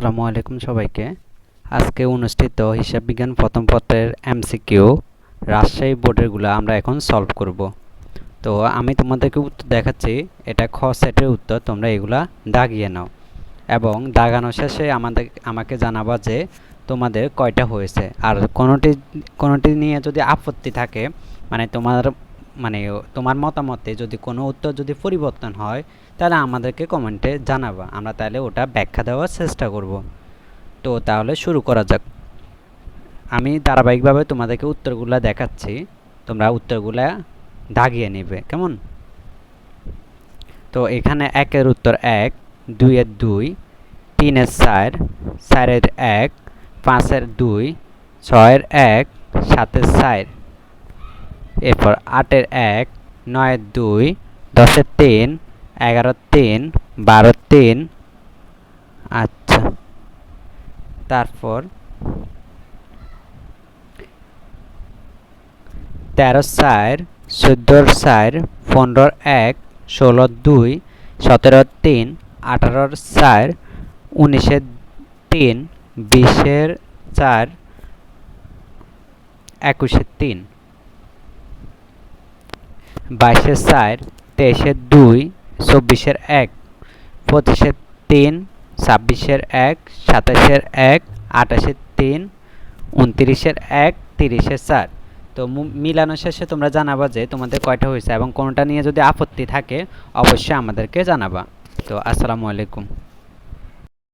আসসালামু আলাইকুম সবাইকে। আজকে অনুষ্ঠিত হিসাব বিজ্ঞান প্রথম পত্রের এমসিকিউ রাজশাহী বোর্ডেরগুলো আমরা এখন সলভ করব। তো আমি তোমাদেরকে উত্তর দেখাচ্ছি, এটা খ সেটের উত্তর, তোমরা এগুলা দাগিয়ে নাও। এবং দাগানো শেষে আমাদের, আমাকে জানাবা যে তোমাদের কয়টা হয়েছে। আর কোনোটি কোনোটি নিয়ে যদি আপত্তি থাকে মানে তোমার মানে তোমার মতামতে যদি কোনো উত্তর যদি পরিবর্তন হয়, তাহলে আমাদেরকে কমেন্টে জানাবা। আমরা তাহলে ওটা ব্যাখ্যা দেওয়ার চেষ্টা করব। তো তাহলে শুরু করা যাক। আমি ধারাবাহিকভাবে তোমাদেরকে উত্তরগুলো দেখাচ্ছি। তোমরা উত্তরগুলা দাগিয়ে নেবে। কেমন? তো এখানে একের উত্তর এক, দুইয়ের দুই, তিনের চার, চারের এক, পাঁচের দুই, ছয়ের এক, সাতের চার। এরপর আটের এক, নয়ের দুই, দশের তিন, এগারোর তিন, বারোর তিন। আচ্ছা। তারপর তেরো চার, চোদ্দোর চার, পনেরোর এক, ষোলোর দুই, সতেরোর তিন, আঠারোর চার, উনিশের তিন, বিশের চার, একুশের তিন। বাইশের চার, তেইশের দুই, চব্বিশের এক, পঁচিশের তিন, ছাব্বিশের এক, সাতাশের এক, আঠাশের তিন, উনত্রিশের এক, তিরিশের চার। তো মিলানো শেষে তোমরা জানাবা যে তোমাদের কয়টা হয়েছে এবং কোনটা নিয়ে যদি আপত্তি থাকে, অবশ্যই আমাদেরকে জানাবা। তো আসসালামু আলাইকুম।